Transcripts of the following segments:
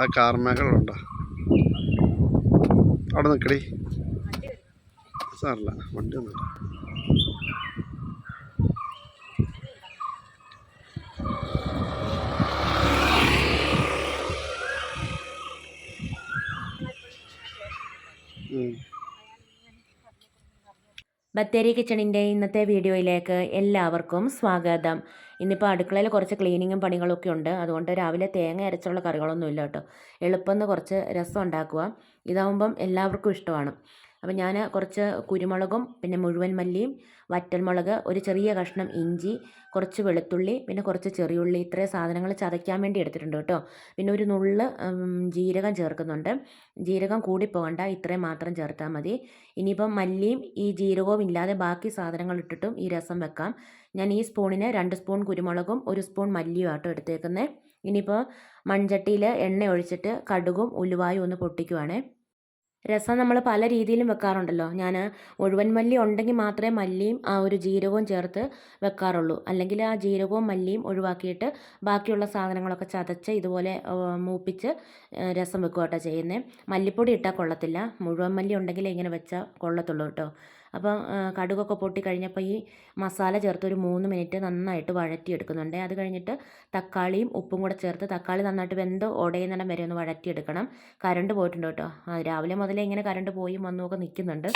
ആ കാർമേഘകളുണ്ടോ അവിടെ നിൽക്കടി. സാറില്ല വണ്ടി ഒന്നുമില്ല. ഉം. ബത്തേരി കിച്ചണിന്റെ ഇന്നത്തെ വീഡിയോയിലേക്ക് എല്ലാവർക്കും സ്വാഗതം. ഇന്നിപ്പോൾ അടുക്കളയിൽ കുറച്ച് ക്ലീനിങ്ങും പണികളൊക്കെ ഉണ്ട്. അതുകൊണ്ട് രാവിലെ തേങ്ങ അരച്ചുള്ള കറികളൊന്നും ഇല്ല കേട്ടോ. എളുപ്പം കുറച്ച് രസം ഉണ്ടാക്കുക. ഇതാവുമ്പം എല്ലാവർക്കും ഇഷ്ടമാണ്. അപ്പോൾ ഞാൻ കുറച്ച് കുരുമുളകും പിന്നെ മുഴുവൻ മല്ലിയും വറ്റൽമുളക് ഒരു ചെറിയ കഷ്ണം ഇഞ്ചി കുറച്ച് വെളുത്തുള്ളി പിന്നെ കുറച്ച് ചെറിയുള്ളി ഇത്രയും സാധനങ്ങൾ ചതയ്ക്കാൻ വേണ്ടി എടുത്തിട്ടുണ്ട് കേട്ടോ. പിന്നെ ഒരു നുള്ള് ജീരകം ചേർക്കുന്നുണ്ട്. ജീരകം കൂടി കൂടിപ്പോകണ്ട ഇത്രയും മാത്രം ചേർത്താൽ മതി. ഇനിയിപ്പം മല്ലിയും ഈ ജീരകവും ഇല്ലാതെ ബാക്കി സാധനങ്ങൾ ഇട്ടിട്ടും ഈ രസം വെക്കാം. ഞാൻ ഈ സ്പൂണിന് രണ്ട് സ്പൂൺ കുരുമുളകും ഒരു സ്പൂൺ മല്ലിയും ആട്ടോ എടുത്തേക്കുന്നത് ഇനിയിപ്പോൾ മൺചട്ടിയിൽ എണ്ണ ഒഴിച്ചിട്ട് കടുകും ഉലുവായും ഒന്ന് പൊട്ടിക്കുവാണേ. രസം നമ്മൾ പല രീതിയിലും വെക്കാറുണ്ടല്ലോ. ഞാൻ മുഴുവൻ മല്ലി ഉണ്ടെങ്കിൽ മാത്രമേ മല്ലിയും ആ ഒരു ജീരകവും ചേർത്ത് വെക്കാറുള്ളൂ. അല്ലെങ്കിൽ ആ ജീരകവും മല്ലിയും ഒഴിവാക്കിയിട്ട് ബാക്കിയുള്ള സാധനങ്ങളൊക്കെ ചതച്ച് ഇതുപോലെ മൂപ്പിച്ച് രസം വെക്കുക കേട്ടോ ചെയ്യുന്നത് മല്ലിപ്പൊടി ഇട്ടാൽ കൊള്ളത്തില്ല. മുഴുവൻ മല്ലി ഉണ്ടെങ്കിലേ ഇങ്ങനെ വെച്ചാൽ കൊള്ളത്തുള്ളൂ കേട്ടോ. അപ്പം കടുകൊക്കെ പൊട്ടി കഴിഞ്ഞപ്പോൾ ഈ മസാല ചേർത്ത് ഒരു മൂന്ന് മിനിറ്റ് നന്നായിട്ട് വഴറ്റിയെടുക്കുന്നുണ്ട്. അത് കഴിഞ്ഞിട്ട് തക്കാളിയും ഉപ്പും കൂടെ ചേർത്ത് തക്കാളി നന്നായിട്ട് വെന്ത് ഉടയുന്നിടം വരെ ഒന്ന് വഴറ്റിയെടുക്കണം. കറണ്ട് പോയിട്ടുണ്ട് കേട്ടോ. രാവിലെ മുതലേ ഇങ്ങനെ കറണ്ട് പോയി വന്നുമൊക്കെ നിൽക്കുന്നുണ്ട്.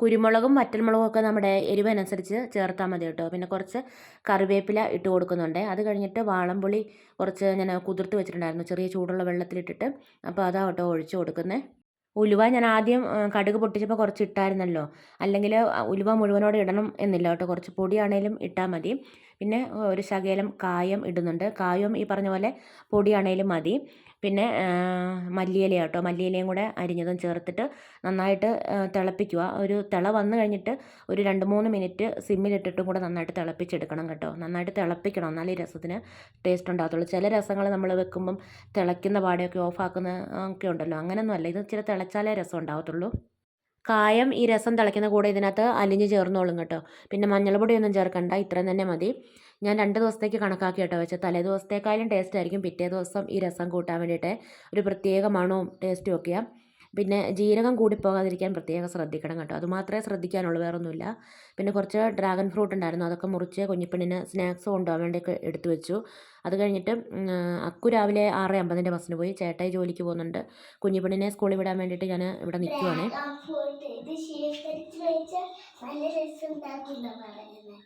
കുരുമുളകും വറ്റൽമുളകും ഒക്കെ നമ്മുടെ എരിവനുസരിച്ച് ചേർത്താൽ മതി കേട്ടോ. പിന്നെ കുറച്ച് കറിവേപ്പില ഇട്ട് കൊടുക്കുന്നുണ്ട്. അത് കഴിഞ്ഞിട്ട് വാളംപുളി കുറച്ച് ഞാൻ കുതിർത്ത് വെച്ചിട്ടുണ്ടായിരുന്നു. ചെറിയ ചൂടുള്ള വെള്ളത്തിലിട്ടിട്ട്. അപ്പോൾ അതാ കേട്ടോ ഒഴിച്ച് കൊടുക്കുന്നത് ഉലുവ ഞാൻ ആദ്യം കടുക് പൊട്ടിച്ചപ്പോൾ കുറച്ച് ഇട്ടായിരുന്നല്ലോ. അല്ലെങ്കിൽ ഉലുവ മുഴുവനോടെ ഇടണം എന്നില്ല കേട്ടോ. കുറച്ച് പൊടിയാണേലും ഇട്ടാൽ മതി. പിന്നെ ഒരു ശകലം കായം ഇടുന്നുണ്ട്. കായം ഈ പറഞ്ഞ പോലെ പൊടിയാണേലും മതി. പിന്നെ മല്ലിയില കേട്ടോ മല്ലിയിലയും കൂടെ അരിഞ്ഞതും ചേർത്തിട്ട് നന്നായിട്ട് തിളപ്പിക്കുക. ഒരു തിള വന്നു കഴിഞ്ഞിട്ട് ഒരു രണ്ട് മൂന്ന് മിനിറ്റ് സിമ്മിലിട്ടിട്ടും കൂടെ നന്നായിട്ട് തിളപ്പിച്ചെടുക്കണം കേട്ടോ. നന്നായിട്ട് തിളപ്പിക്കണം. എന്നാലേ രസത്തിന് ടേസ്റ്റ് ഉണ്ടാകത്തുള്ളൂ. ചില രസങ്ങൾ നമ്മൾ വെക്കുമ്പം തിളയ്ക്കുന്ന പാടെയൊക്കെ ഓഫാക്കുന്ന ഒക്കെ ഉണ്ടല്ലോ. അങ്ങനെയൊന്നും അല്ല. ഇത് ഇച്ചിരി തിളച്ചാലേ രസം ഉണ്ടാകത്തുള്ളൂ കായം ഈ രസം തിളയ്ക്കുന്ന കൂടെ ഇതിനകത്ത് അലിഞ്ഞ് ചേർന്നോളും കേട്ടോ. പിന്നെ മഞ്ഞൾപ്പൊടി ഒന്നും ചേർക്കണ്ട ഇത്രയും തന്നെ മതി. ഞാൻ രണ്ട് ദിവസത്തേക്ക് കണക്കാക്കി കേട്ടോ വെച്ചാൽ തലേ ദിവസത്തേക്കാളും ടേസ്റ്റ് ആയിരിക്കും. പിറ്റേ ദിവസം ഈ രസം കൂട്ടാൻ വേണ്ടിയിട്ട് ഒരു പ്രത്യേക മണവും ടേസ്റ്റും ഒക്കെയാണ് പിന്നെ ജീരകം കൂടി പോകാതിരിക്കാൻ പ്രത്യേകം ശ്രദ്ധിക്കണം കേട്ടോ. അതുമാത്രമേ ശ്രദ്ധിക്കാനുള്ളൂ വേറൊന്നുമില്ല. പിന്നെ കുറച്ച് ഡ്രാഗൺ ഫ്രൂട്ട് ഉണ്ടായിരുന്നു. അതൊക്കെ മുറിച്ച് കുഞ്ഞിപ്പെണ്ണിന് സ്നാക്സ് കൊണ്ടുപോകാൻ വേണ്ടിയൊക്കെ എടുത്തു വെച്ചു. അത് കഴിഞ്ഞിട്ട് അക്കു രാവിലെ ആറ് അമ്പതിന്റെ ബസ്സിന് പോയി. ചേട്ടായി ജോലിക്ക് പോകുന്നുണ്ട്. കുഞ്ഞിപ്പെണ്ണിനെ സ്കൂളിൽ വിടാൻ വേണ്ടിയിട്ട് ഞാൻ ഇവിടെ നിൽക്കുവാണേ ഡ്രാഗൺ ഫ്രൂട്ട് ഇത് ശേഖരിച്ച് വെച്ചാൽ നല്ല രസം ഉണ്ടാക്കുന്ന പറയുന്നത്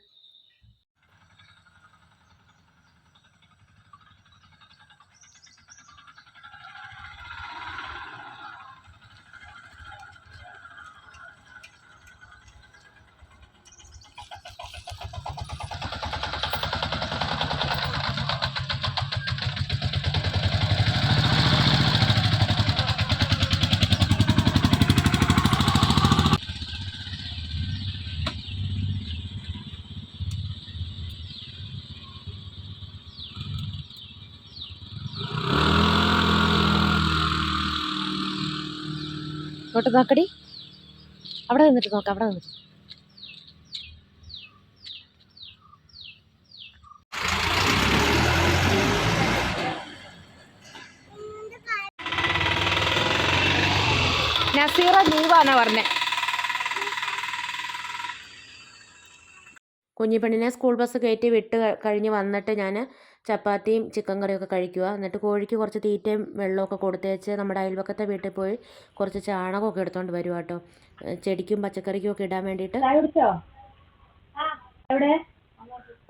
ഇങ്ങോട്ട് നോക്കടി. അവിടെ നിന്നിട്ട് നോക്കാം അവിടെ നിന്നിട്ട്. നസീറ ലീവാന്നാ പറഞ്ഞേ. കുഞ്ഞിപ്പെണ്ണിനെ സ്കൂൾ ബസ് കയറ്റി വിട്ട് കഴിഞ്ഞ് വന്നിട്ട് ഞാൻ ചപ്പാത്തിയും ചിക്കൻ കറിയൊക്കെ കഴിക്കുക എന്നിട്ട് കോഴിക്ക് കുറച്ച് തീറ്റയും വെള്ളമൊക്കെ കൊടുത്തേച്ച് നമ്മുടെ അയൽവക്കത്തെ വീട്ടിൽ പോയി കുറച്ച് ചാണകമൊക്കെ എടുത്തുകൊണ്ട് വരും കേട്ടോ ചെടിക്കും പച്ചക്കറിക്കും ഒക്കെ ഇടാൻ വേണ്ടിയിട്ട്. എവിടെ?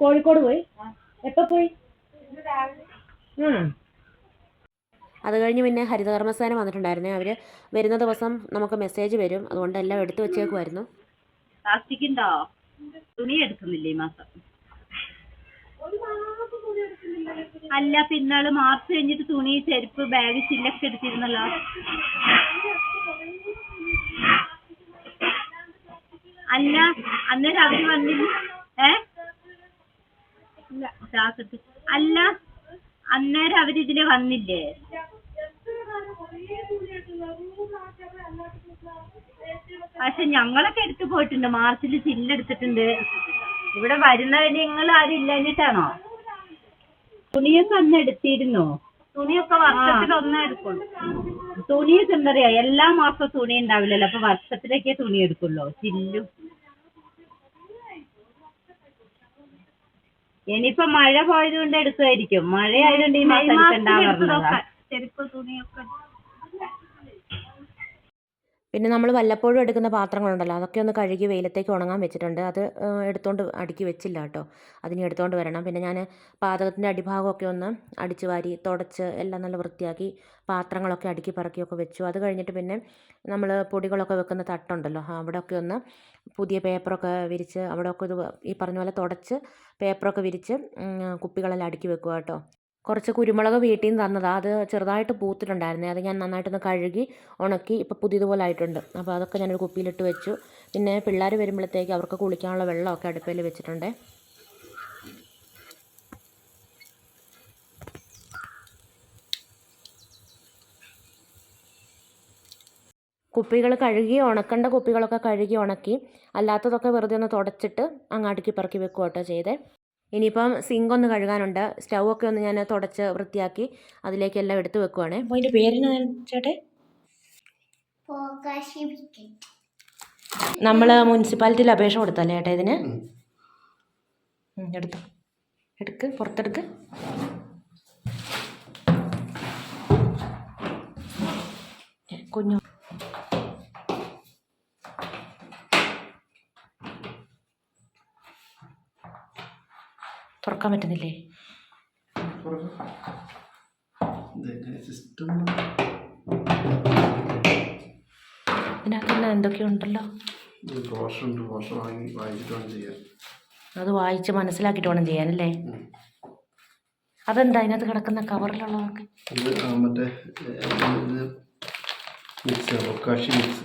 കോഴിക്കോട് പോയി? എപ്പോ പോയി. അത് കഴിഞ്ഞ് പിന്നെ ഹരിതകർമ്മസേന വന്നിട്ടുണ്ടായിരുന്നേ. അവർ വരുന്ന ദിവസം നമുക്ക് മെസ്സേജ് വരും. അതുകൊണ്ട് എല്ലാം എടുത്തു വെച്ചേക്കുമായിരുന്നു പ്ലാസ്റ്റിക് ഉണ്ടോ തുണി എടുക്കുന്നില്ലേ ഈ മാസം? അല്ല പിന്നാൾ മാർച്ച് കഴിഞ്ഞിട്ട് തുണി ചെരുപ്പ് ബാഗ് ചില്ലൊക്കെ എടുത്തിരുന്നല്ലോ. അല്ല അന്നേരം അവർ വന്നില്ല. ഏ. അല്ല അന്നേരം അവരിതിലെ വന്നില്ലേ? പക്ഷെ ഞങ്ങളൊക്കെ എടുത്തു പോയിട്ടുണ്ട്. മാർച്ചിൽ ചില്ലെടുത്തിട്ടുണ്ട് ഇവിടെ വരുന്നത് നിങ്ങൾ ആരും ഇല്ലാഞ്ഞിട്ടാണോ തുണിയൊക്കെ അന്ന് എടുത്തിരുന്നോ? തുണിയൊക്കെ വർഷത്തിൽ ഒന്നേ എടുക്കുള്ളൂ. തുണിയൊക്കെ എന്താ പറയാ എല്ലാ മാസവും തുണി ഉണ്ടാവില്ലല്ലോ. അപ്പൊ വർഷത്തിലേക്കേ തുണി എടുക്കുള്ളൂ. ചില്ലു. ഇനിയിപ്പോ മഴ പോയത് കൊണ്ട് എടുക്കുമായിരിക്കും മഴ ആയതുകൊണ്ട് ഈ മാസം എടുക്കണ്ടാ ചെരുപ്പ് തുണിയൊക്കെ പിന്നെ നമ്മൾ വല്ലപ്പോഴും എടുക്കുന്ന പാത്രങ്ങളുണ്ടല്ലോ അതൊക്കെ ഒന്ന് കഴുകി വെയിലത്തേക്ക് ഉണങ്ങാൻ വെച്ചിട്ടുണ്ട്. അത് എടുത്തുകൊണ്ട് അടുക്കി വെച്ചില്ല കേട്ടോ. അതിനി എടുത്തുകൊണ്ട് വരണം. പിന്നെ ഞാൻ പാചകത്തിന്റെ അടിഭാഗമൊക്കെ ഒന്ന് അടിച്ചു വാരി തുടച്ച് എല്ലാം നല്ല വൃത്തിയാക്കി പാത്രങ്ങളൊക്കെ അടുക്കി പറക്കിയൊക്കെ വെച്ചു. അത് കഴിഞ്ഞിട്ട് പിന്നെ നമ്മൾ പൊടികളൊക്കെ വെക്കുന്ന തട്ടുണ്ടല്ലോ അവിടെയൊക്കെ ഒന്ന് പുതിയ പേപ്പറൊക്കെ വിരിച്ച് അവിടെയൊക്കെ ഇത് ഈ പറഞ്ഞ പോലെ തുടച്ച് പേപ്പറൊക്കെ വിരിച്ച് കുപ്പികളെല്ലാം അടുക്കി വെക്കുക കേട്ടോ. കുറച്ച് കുരുമുളക് വീട്ടിൽ നിന്ന് തന്നതാണ് അത് ചെറുതായിട്ട് പൂത്തിട്ടുണ്ടായിരുന്നേ. അത് ഞാൻ നന്നായിട്ടൊന്ന് കഴുകി ഉണക്കി ഇപ്പോൾ പുതിയതുപോലെ ആയിട്ടുണ്ട്. അപ്പോൾ അതൊക്കെ ഞാനൊരു കുപ്പിയിലിട്ട് വെച്ചു. പിന്നെ പിള്ളേർ വരുമ്പോഴത്തേക്ക് അവർക്ക് കുളിക്കാനുള്ള വെള്ളമൊക്കെ അടുപ്പയിൽ വെച്ചിട്ടുണ്ട്. കുപ്പികൾ കഴുകി ഉണക്കേണ്ട കുപ്പികളൊക്കെ കഴുകി ഉണക്കി അല്ലാത്തതൊക്കെ വെറുതെ ഒന്ന് തുടച്ചിട്ട് അങ്ങ് അടുക്കി പറക്കി വെക്കുക ചെയ്തേ. ഇനിയിപ്പം സിങ്ക് ഒന്ന് കഴുകാനുണ്ട്. സ്റ്റൗ ഒക്കെ ഒന്ന് ഞാൻ തുടച്ച് വൃത്തിയാക്കി അതിലേക്ക് എല്ലാം എടുത്ത് വെക്കുവാണേ. അപ്പോൾ അതിന്റെ പേരിന് ചേട്ടേ? നമ്മൾ മുനിസിപ്പാലിറ്റിയിൽ അപേക്ഷ കൊടുത്തല്ലേ ചേട്ടാ ഇതിന്? എടുത്തു. എടുക്ക് പുറത്തെടുക്ക്. കുഞ്ഞു തുറക്കാൻ പറ്റുന്നില്ലേ? ഇതിനകത്തുള്ള എന്തൊക്കെയോ എന്തൊക്കെയുണ്ടല്ലോ പോഷൻ ഉണ്ട്. പോഷൻ വാങ്ങി വാങ്ങിച്ചിട്ട് വേണം ചെയ്യാൻ. അത് വായിച്ച് മനസ്സിലാക്കിയിട്ട് വേണം ചെയ്യാനല്ലേ അതെന്താ? അതിനകത്ത് കിടക്കുന്ന കവറിലുള്ളതൊക്കെ മറ്റേ മിക്സ് മിക്സ്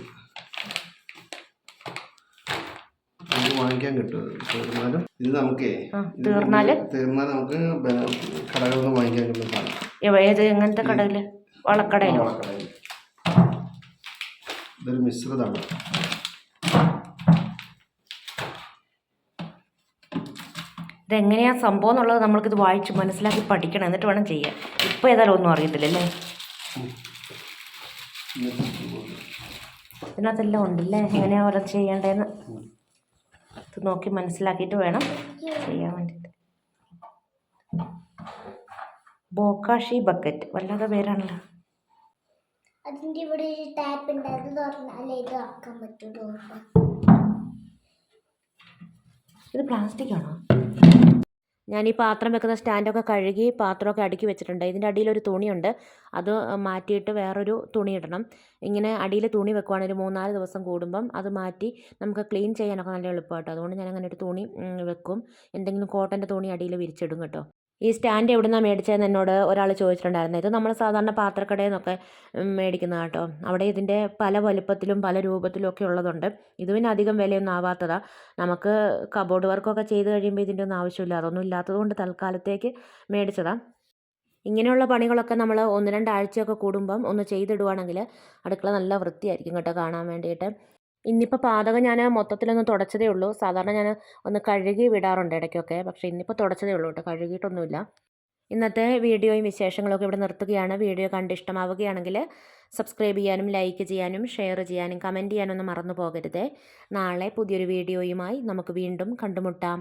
ഇത് വാങ്ങിക്കാൻ കിട്ടും. തീർന്നാലും ഇത് നമുക്കേ തീർന്നാൽ? തീർന്നാൽ നമുക്ക് കടകളിൽ നിന്ന് വാങ്ങിക്കാൻ കിട്ടും ഏത് എങ്ങനത്തെ കടയിൽ വളക്കടയിലോ? ഇതൊരു മിശ്രിതമാണ്. ഇതെങ്ങനെയാ സംഭവം എന്നുള്ളത് നമ്മൾക്കിത് വായിച്ച് മനസ്സിലാക്കി പഠിക്കണം. എന്നിട്ട് വേണം ചെയ്യാൻ. ഇപ്പോൾ ഏതായാലും ഒന്നും അറിയത്തില്ലല്ലേ ഇതിനകത്തെല്ലാം ഉണ്ടല്ലേ? എങ്ങനെയാ ഓരോ ചെയ്യേണ്ടതെന്ന് ഇത് നോക്കി മനസ്സിലാക്കിയിട്ട് വേണം ചെയ്യാൻ വേണ്ടിയിട്ട്. Bokashi bucket. വല്ലാതെ പേരാണല്ലോ. അതിന്റെ ഇവിടെ ഒരു ടാപ്പ് ഉണ്ട്. അത് തുറന്നാലേ ഇത് ആക്കാൻ പറ്റുള്ളൂ ഇത് പ്ലാസ്റ്റിക് ആണോ? ഞാൻ ഈ പാത്രം വെക്കുന്ന സ്റ്റാൻഡൊക്കെ കഴുകി പാത്രമൊക്കെ അടുക്കി വെച്ചിട്ടുണ്ട്. ഇതിന്റെ അടിയിലൊരു തുണിയുണ്ട്. അത് മാറ്റിയിട്ട് വേറൊരു തുണി ഇടണം. ഇങ്ങനെ അടിയിൽ തുണി വെക്കുവാണെങ്കിൽ മൂന്നാൽ ദിവസം കൂടുമ്പം അത് മാറ്റി നമുക്ക് ക്ലീൻ ചെയ്യാനൊക്കെ നല്ല എളുപ്പമാട്ടോ. അതുകൊണ്ട് ഞാൻ അങ്ങനെ ഒരു തുണി വെക്കും. എന്തെങ്കിലും കോട്ടന്റെ തുണി അടിയിൽ വിരിച്ചിടും കേട്ടോ. ഈ സ്റ്റാൻഡ് എവിടെ നിന്നാണ് മേടിച്ചതെന്ന് എന്നോട് ഒരാൾ ചോദിച്ചിട്ടുണ്ടായിരുന്നു. ഇത് നമ്മൾ സാധാരണ പാത്രക്കടയിൽ നിന്നൊക്കെ മേടിക്കുന്ന കേട്ടോ. അവിടെ ഇതിന്റെ പല വലുപ്പത്തിലും പല രൂപത്തിലും ഒക്കെ ഉള്ളതുണ്ട്. ഇത് പിന്നെ അധികം വിലയൊന്നും ആവാത്തതാണ് നമുക്ക് കബോർഡ് വർക്കൊക്കെ ചെയ്ത് കഴിയുമ്പോൾ ഇതിന്റെ ഒന്നും ആവശ്യമില്ല. അതൊന്നും ഇല്ലാത്തത് കൊണ്ട് തൽക്കാലത്തേക്ക് മേടിച്ചതാണ് ഇങ്ങനെയുള്ള പണികളൊക്കെ നമ്മൾ ഒന്ന് രണ്ടാഴ്ചയൊക്കെ കൂടുമ്പം ഒന്ന് ചെയ്തിടുവാണെങ്കിൽ അടുക്കള നല്ല വൃത്തിയായിരിക്കും കേട്ടോ കാണാൻ വേണ്ടിയിട്ട്. ഇന്നിപ്പോൾ പാതകം ഞാൻ മൊത്തത്തിലൊന്ന് തുടച്ചതേ ഉള്ളൂ. സാധാരണ ഞാൻ ഒന്ന് കഴുകി വിടാറുണ്ട് ഇടയ്ക്കൊക്കെ. പക്ഷേ ഇന്നിപ്പോൾ തുടച്ചതേ ഉള്ളൂ കേട്ടോ കഴുകിയിട്ടൊന്നുമില്ല. ഇന്നത്തെ വീഡിയോയും വിശേഷങ്ങളൊക്കെ ഇവിടെ നിർത്തുകയാണ്. വീഡിയോ കണ്ട് ഇഷ്ടമാവുകയാണെങ്കിൽ സബ്സ്ക്രൈബ് ചെയ്യാനും ലൈക്ക് ചെയ്യാനും ഷെയർ ചെയ്യാനും കമന്റ് ചെയ്യാനൊന്നും മറന്നു പോകരുതേ. നാളെ പുതിയൊരു വീഡിയോയുമായി നമുക്ക് വീണ്ടും കണ്ടുമുട്ടാം.